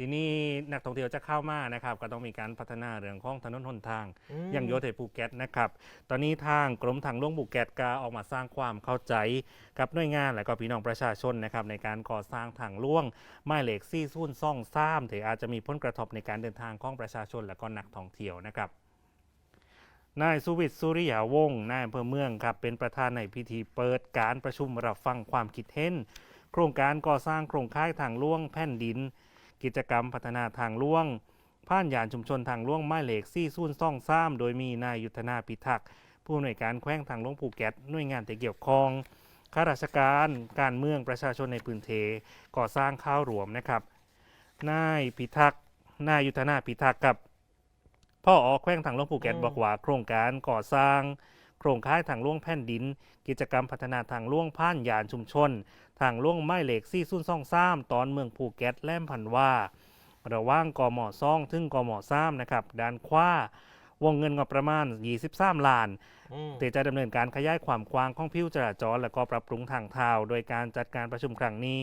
ทีนี้นักท่องเที่ยวจะเข้ามานะครับ ก็ต้องมีการพัฒนาเรื่องของถนนหนทาง อย่างโยเทภูเก็ตนะครับ ตอนนี้ทางกรมทางหลวงภูเก็ตก็ออกมาสร้างความเข้าใจกับหน่วยงานและก็พี่น้องประชาชนนะครับในการก่อสร้างทางหล่วงไม้เหล็กซี่ซุ่นซ่องซ้ำที่อาจจะมีผลกระทบในการเดินทางของประชาชนและก็นักท่องเที่ยวนะครับนายสุวิทย์สุริยาวงศ์นายอำเภอเมืองครับเป็นประธานในพิธีเปิดการประชุมรับฟังความคิดเห็น โครงการก่อสร้างโครงข่ายทางหล่วงแผ่นดิน กิจกรรมพัฒนาทางหล่วงผ่านยานชุมชนทางหล่วงไม้เหล็กซี่ซุ่นซ่องซ้ำโดยมีนายยุทธนาพิทักษ์ผู้อำนวยการแขวงทางหลวงภูเก็ตหน่วยงานที่เกี่ยวข้องข้าราชการการเมืองประชาชนในพื้นเทก่อสร้างข้าวรวมนะครับนายพิทักษ์นายยุทธนาพิทักษ์กับพ่อออกแขวงทางหลวงภูเก็ตอืมบอกว่าโครงการก่อสร้าง โครงข่ายทางหล่วงแผ่นดิน กิจกรรมพัฒนาทางหล่วงผ่านยานชุมชน ทางหล่วงไม้เหล็กซี่ซุ่นซ่องซ้ำตอนเมืองภูเก็ตแล่มพันว่า ระหว่างกมซ่องถึงกมซ้ำนะครับด้านขวาวงเงินงบประมาณ 23 ล้านอืมเตจะดำเนินการขยายความกว้างของผิวจราจร และก็ปรับปรุงทางเท้าโดยการจัดการประชุมครั้งนี้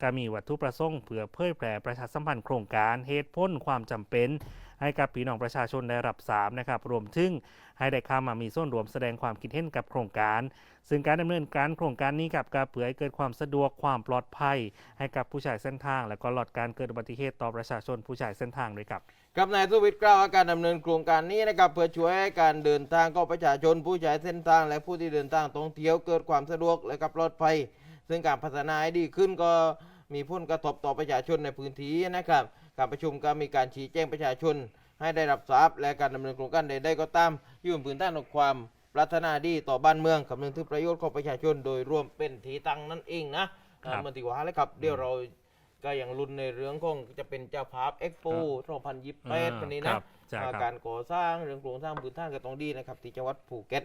ก็มีวัตถุประสงค์เพื่อเผยแพร่ประชาสัมพันธ์โครงการเหตุผลความจำเป็น ให้กับพี่น้องประชาชนได้รับทราบนะครับรวมถึงให้ได้เข้ามามีส่วนรวมแสดงความคิดเห็นกับโครงการ ซึ่งการดำเนินการโครงการนี้กับการเพื่อให้เกิดความสะดวกความปลอดภัย ให้กับผู้ใช้เส้นทาง และก็ลดการเกิดอุบัติเหตุต่อประชาชนผู้ใช้เส้นทางด้วยครับกับนายสุวิทย์กล่าวว่าการดำเนินโครงการนี้นะครับเพื่อช่วยให้การเดินทางของประชาชนผู้ใช้เส้นทาง และผู้ที่เดินทางท่องเที่ยวเกิดความสะดวกและก็ปลอดภัย ซึ่งการพัฒนาให้ดีขึ้นก็ มีผลกระทบต่อประชาชนในพื้นที่นะครับการประชุมก็มีการชี้แจงประชาชน ให้ได้รับทราบและการดำเนินโครงการใดๆก็ตามอยื่นพื้นฐานของความปรารถนาดีต่อบ้านเมืองคำนึงถึงประโยชน์ของประชาชน โดยรวมเป็นทีตั้งนั่นเองนะครับอ่าเหมือนที่ว่าเลยครับเดี๋ยวเราก็ยังลุ้นในเรื่องของจะเป็นเจ้าภาพเอ็กโปอ่า2028วันนี้นะครับใช่อ่าครับการก่อสร้างเรื่องโครงสร้างพื้นฐานก็ต้องดีนะครับที่จังหวัดภูเก็ต